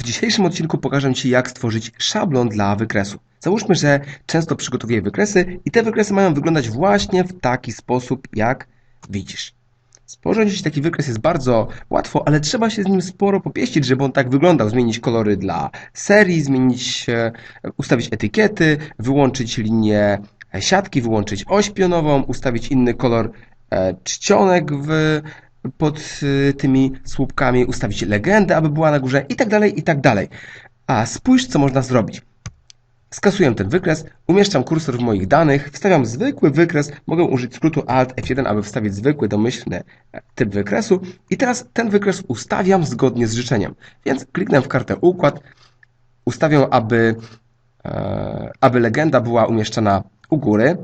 W dzisiejszym odcinku pokażę Ci, jak stworzyć szablon dla wykresu. Załóżmy, że często przygotowuję wykresy i te wykresy mają wyglądać właśnie w taki sposób, jak widzisz. Sporządzić taki wykres jest bardzo łatwo, ale trzeba się z nim sporo popieścić, żeby on tak wyglądał. Zmienić kolory dla serii, zmienić, e, ustawić etykiety, wyłączyć linię siatki, wyłączyć oś pionową, ustawić inny kolor e, czcionek w, pod e, tymi słupkami, ustawić legendę, aby była na górze i tak dalej, i tak dalej. A spójrz, co można zrobić. Skasuję ten wykres, umieszczam kursor w moich danych, wstawiam zwykły wykres, mogę użyć skrótu Alt F1, aby wstawić zwykły, domyślny e, typ wykresu i teraz ten wykres ustawiam zgodnie z życzeniem. Więc kliknę w kartę układ, ustawię, aby, e, aby legenda była umieszczona u góry,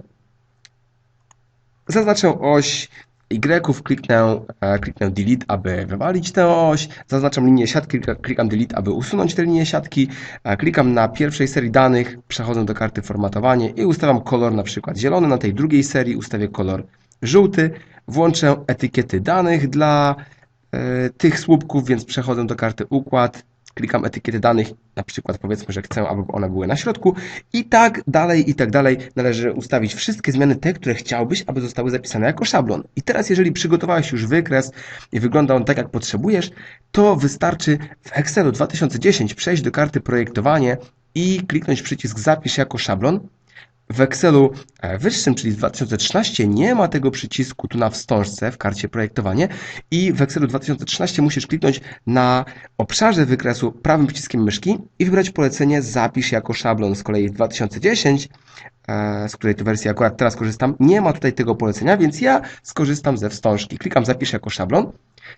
zaznaczę oś Y, kliknę, e, kliknę delete, aby wywalić tę oś, zaznaczam linię siatki, klika- klikam delete, aby usunąć tę linię siatki, e, klikam na pierwszej serii danych, przechodzę do karty formatowanie i ustawiam kolor na przykład zielony, na tej drugiej serii ustawię kolor żółty, włączę etykiety danych dla e, tych słupków, więc przechodzę do karty układ, klikam etykiety danych, na przykład powiedzmy, że chcę, aby one były na środku i tak dalej, i tak dalej. Należy ustawić wszystkie zmiany, te, które chciałbyś, aby zostały zapisane jako szablon. I teraz, jeżeli przygotowałeś już wykres i wygląda on tak, jak potrzebujesz, to wystarczy w Excelu 2010 przejść do karty projektowanie i kliknąć przycisk zapisz jako szablon. W Excelu e, wyższym, czyli z 2013, nie ma tego przycisku tu na wstążce w karcie projektowanie i w Excelu 2013 musisz kliknąć na obszarze wykresu prawym przyciskiem myszki i wybrać polecenie zapisz jako szablon. Z kolei w 2010, e, z której to wersji akurat teraz korzystam, nie ma tutaj tego polecenia, więc ja skorzystam ze wstążki. Klikam zapisz jako szablon.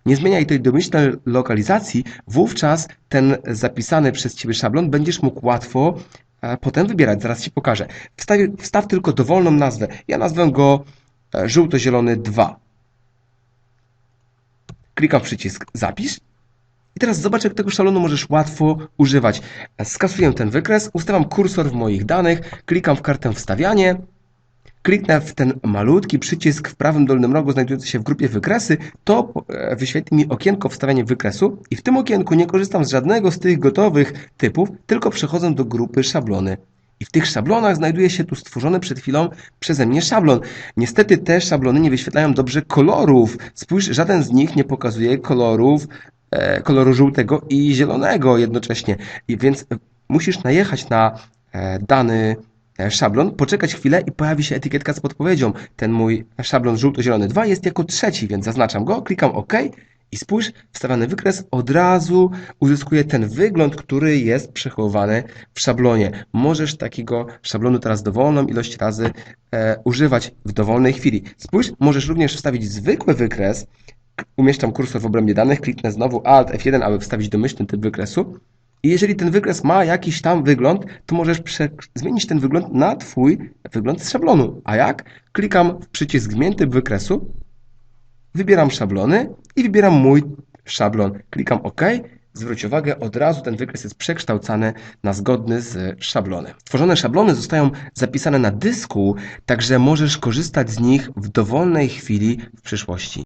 Nie zmieniaj tej domyślnej lokalizacji, wówczas ten zapisany przez Ciebie szablon będziesz mógł łatwo e, potem wybierać. Zaraz Ci pokażę. Wstaw, wstaw tylko dowolną nazwę. Ja nazwę go e, żółto-zielony 2. Klikam przycisk zapisz. I teraz zobacz, jak tego szablonu możesz łatwo używać. Skasuję ten wykres, ustawiam kursor w moich danych, klikam w kartę wstawianie, kliknę w ten malutki przycisk w prawym dolnym rogu znajdujący się w grupie wykresy, to e, wyświetli mi okienko wstawianie wykresu i w tym okienku nie korzystam z żadnego z tych gotowych typów, tylko przechodzę do grupy szablony. I w tych szablonach znajduje się tu stworzony przed chwilą przeze mnie szablon. Niestety te szablony nie wyświetlają dobrze kolorów. Spójrz, żaden z nich nie pokazuje kolorów, e, koloru żółtego i zielonego jednocześnie. I więc e, musisz najechać na e, dany szablon, poczekać chwilę i pojawi się etykietka z podpowiedzią. Ten mój szablon żółto-zielony 2 jest jako trzeci, więc zaznaczam go, klikam OK i spójrz, wstawiany wykres od razu uzyskuje ten wygląd, który jest przechowywany w szablonie. Możesz takiego szablonu teraz dowolną ilość razy e, używać w dowolnej chwili. Spójrz, możesz również wstawić zwykły wykres. Umieszczam kursor w obrębie danych, kliknę znowu Alt F1, aby wstawić domyślny typ wykresu. I jeżeli ten wykres ma jakiś tam wygląd, to możesz zmienić ten wygląd na Twój wygląd z szablonu. A jak? Klikam w przycisk Zmień typ wykresu, wybieram szablony i wybieram mój szablon. Klikam OK. Zwróć uwagę, od razu ten wykres jest przekształcany na zgodny z szablonem. Tworzone szablony zostają zapisane na dysku, także możesz korzystać z nich w dowolnej chwili w przyszłości.